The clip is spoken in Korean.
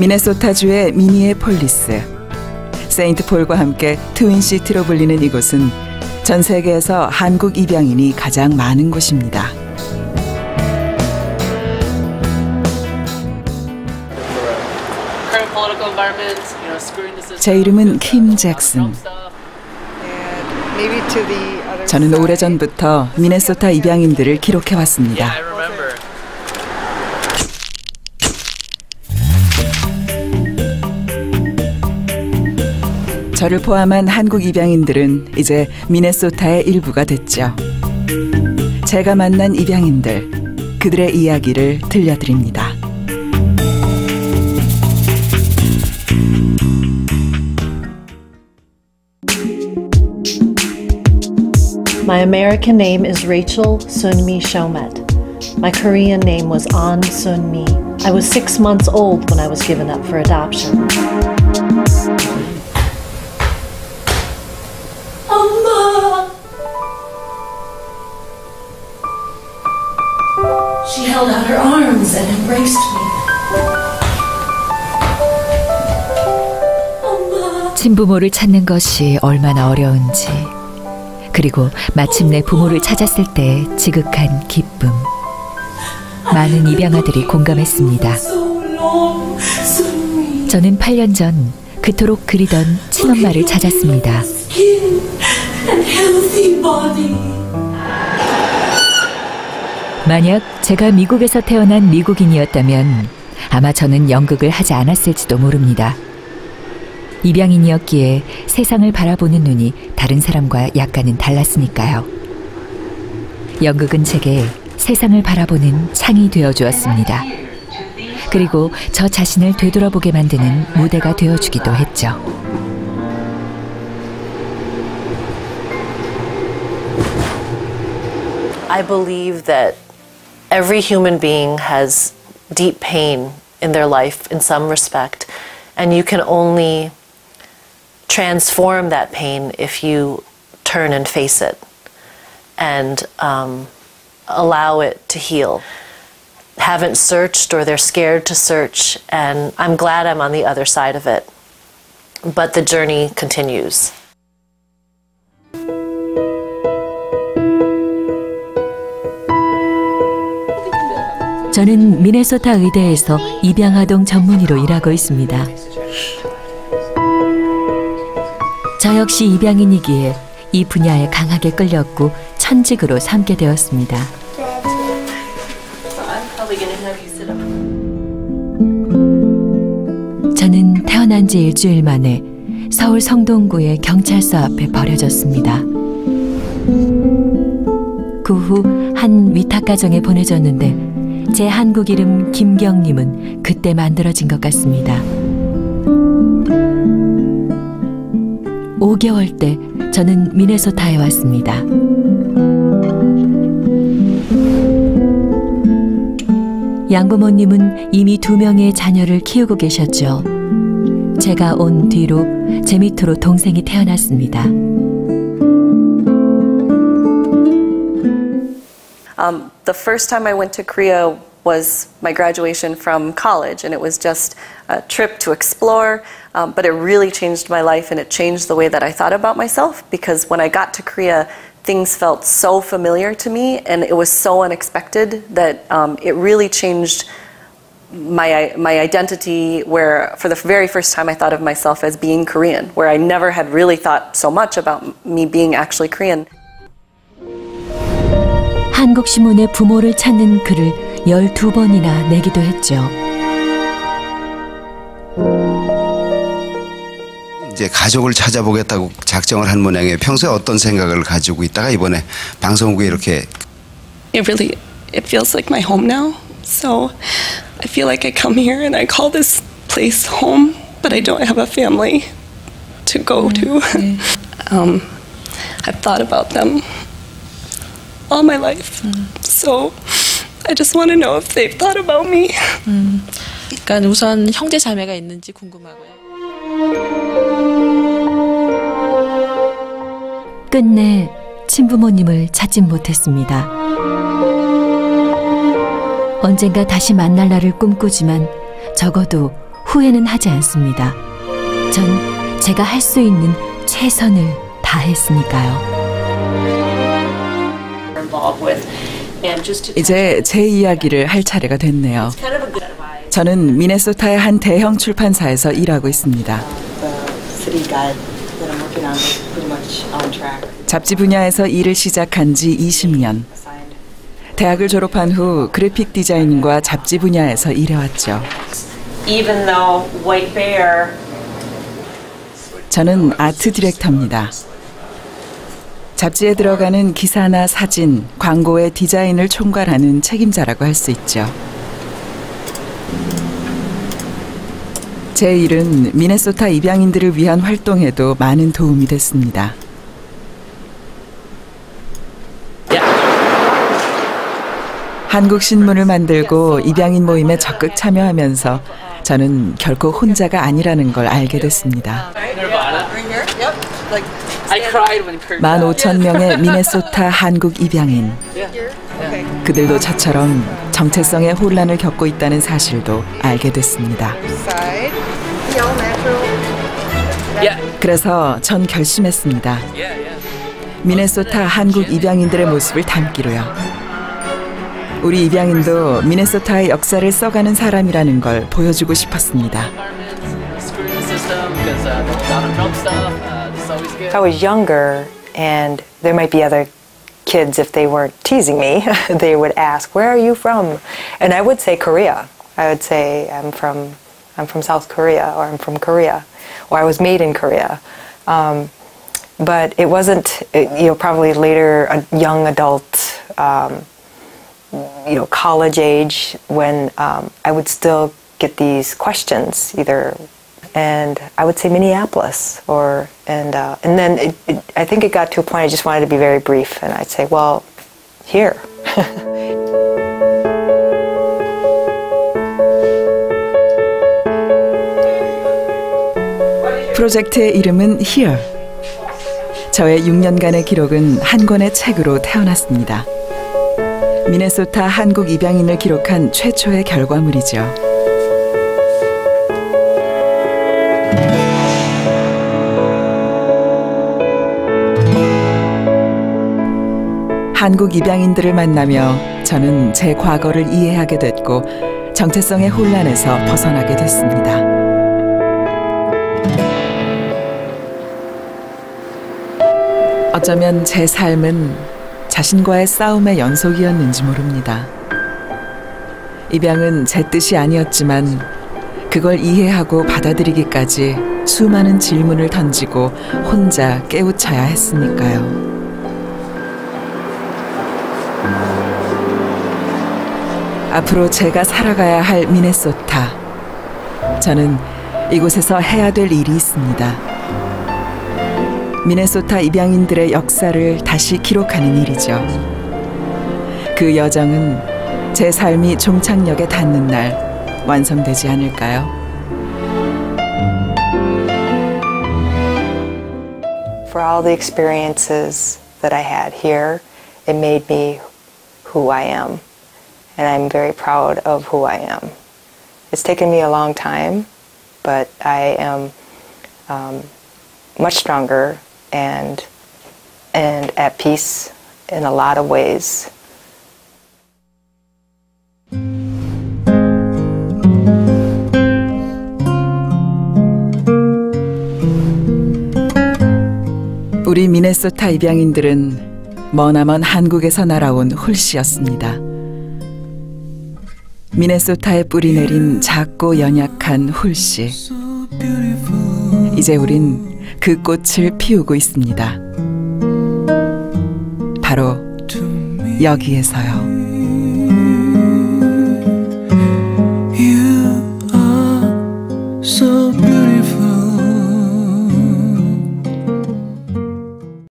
미네소타주의 미니애폴리스 세인트 폴과 함께 트윈시티로 불리는 이곳은 전 세계에서 한국 입양인이 가장 많은 곳입니다. 제 이름은 킴 잭슨. 저는 오래전부터 미네소타 입양인들을 기록해 왔습니다. 저를 포함한 한국 입양인들은 이제 미네소타의 일부가 됐죠. 제가 만난 입양인들, 그들의 이야기를 들려드립니다. My American name is Rachel Sunmi Shomet. My Korean name was An Sunmi. I was six months old when I was given up for adoption. She held out her arms and embraced me. 친부모를 찾는 것이 얼마나 어려운지, 그리고 마침내 부모를 찾았을 때 지극한 기쁨. 많은 입양아들이 공감했습니다. 저는 8년 전 그토록 그리던 친엄마를 찾았습니다. 만약 제가 미국에서 태어난 미국인이었다면 아마 저는 연극을 하지 않았을지도 모릅니다. 입양인이었기에 세상을 바라보는 눈이 다른 사람과 약간은 달랐으니까요. 연극은 제게 세상을 바라보는 창이 되어 주었습니다. 그리고 저 자신을 되돌아보게 만드는 무대가 되어 주기도 했죠. Every human being has deep pain in their life in some respect, and you can only transform that pain if you turn and face it and um, allow it to heal. Haven't searched or they're scared to search, and I'm glad I'm on the other side of it. But the journey continues. 저는 미네소타 의대에서 입양아동 전문의로 일하고 있습니다. 저 역시 입양인이기에 이 분야에 강하게 끌렸고 천직으로 삼게 되었습니다. 저는 태어난 지 일주일 만에 서울 성동구의 경찰서 앞에 버려졌습니다. 그 후 한 위탁 가정에 보내졌는데 제 한국 이름 김경님은 그때 만들어진 것 같습니다. 5개월 때 저는 미네소타에 왔습니다. 양부모님은 이미 두 명의 자녀를 키우고 계셨죠. 제가 온 뒤로 제 밑으로 동생이 태어났습니다. Um, the first time I went to Korea was my graduation from college, and it was just a trip to explore. Um, but it really changed my life, and it changed the way that I thought about myself because when I got to Korea, things felt so familiar to me, and it was so unexpected that um, it really changed my my identity. Where for the very first time, I thought of myself as being Korean, where I never had really thought so much about me being actually Korean. 한국 신문의 부모를 찾는 글을 12번이나 내기도 했죠. 이제 가족을 찾아보겠다고 작정을 한 모양이에요. 평소에 어떤 생각을 가지고 있다가 이번에 방송국에 이렇게 It really it feels like my home now. So I feel like I come here and I call this place home, but I don't have a family to go to. um, I've thought about them all my life. So I just want to know if they've thought about me. 그러니까 우선 형제 자매가 있는지 궁금하고요. 끝내 친부모님을 찾진 못했습니다. 언젠가 다시 만날 날을 꿈꾸지만 적어도 후회는 하지 않습니다. 전 제가 할 수 있는 최선을 다했으니까요. 이제 제 이야기를 할 차례가 됐네요. 저는 미네소타의 한 대형 출판사에서 일하고 있습니다. 잡지 분야에서 일을 시작한 지 20년. 대학을 졸업한 후 그래픽 디자인과 잡지 분야에서 일해왔죠. 저는 아트 디렉터입니다. 잡지에 들어가는 기사나 사진, 광고의 디자인을 총괄하는 책임자라고 할 수 있죠. 제 일은 미네소타 입양인들을 위한 활동에도 많은 도움이 됐습니다. 한국 신문을 만들고 입양인 모임에 적극 참여하면서 저는 결코 혼자가 아니라는 걸 알게 됐습니다. 만 오천 명의 미네소타 한국 입양인. 그들도 저처럼 정체성의 혼란을 겪고 있다는 사실도 알게 됐습니다. 그래서 전 결심했습니다. 미네소타 한국 입양인들의 모습을 담기로요. 우리 입양인도 미네소타의 역사를 써가는 사람이라는 걸 보여주고 싶었습니다. If I was younger and there might be other kids if they weren't teasing me, they would ask, "Where are you from?" And I would say Korea. I would say I'm from I'm from South Korea or I'm from Korea or I was made in Korea. Um, but it wasn't, you know, probably later a young adult, um, you know, college age when um, I would still get these questions either and I would say Minneapolis, or and uh, and then it, it, I think it got to a point I just wanted to be very brief, and I'd say, well, here. 프로젝트의 이름은 Here. 저의 6년간의 기록은 한 권의 책으로 태어났습니다. 미네소타 한국 입양인을 기록한 최초의 결과물이죠. 한국 입양인들을 만나며 저는 제 과거를 이해하게 됐고 정체성의 혼란에서 벗어나게 됐습니다. 어쩌면 제 삶은 자신과의 싸움의 연속이었는지 모릅니다. 입양은 제 뜻이 아니었지만 그걸 이해하고 받아들이기까지 수많은 질문을 던지고 혼자 깨우쳐야 했으니까요. 앞으로 제가 살아가야 할 미네소타. 저는 이곳에서 해야 될 일이 있습니다. 미네소타 입양인들의 역사를 다시 기록하는 일이죠. 그 여정은 제 삶이 종착역에 닿는 날 완성되지 않을까요? who I am. and I'm very proud of who I am. It's taken me a long time, but I am um, much stronger and and at peace in a lot of ways. 우리 미네소타 입양인들은 머나먼 한국에서 날아온 홀씨였습니다. 미네소타에 뿌리 내린 작고 연약한 홀씨. 이제 우린 그 꽃을 피우고 있습니다. 바로 여기에서요.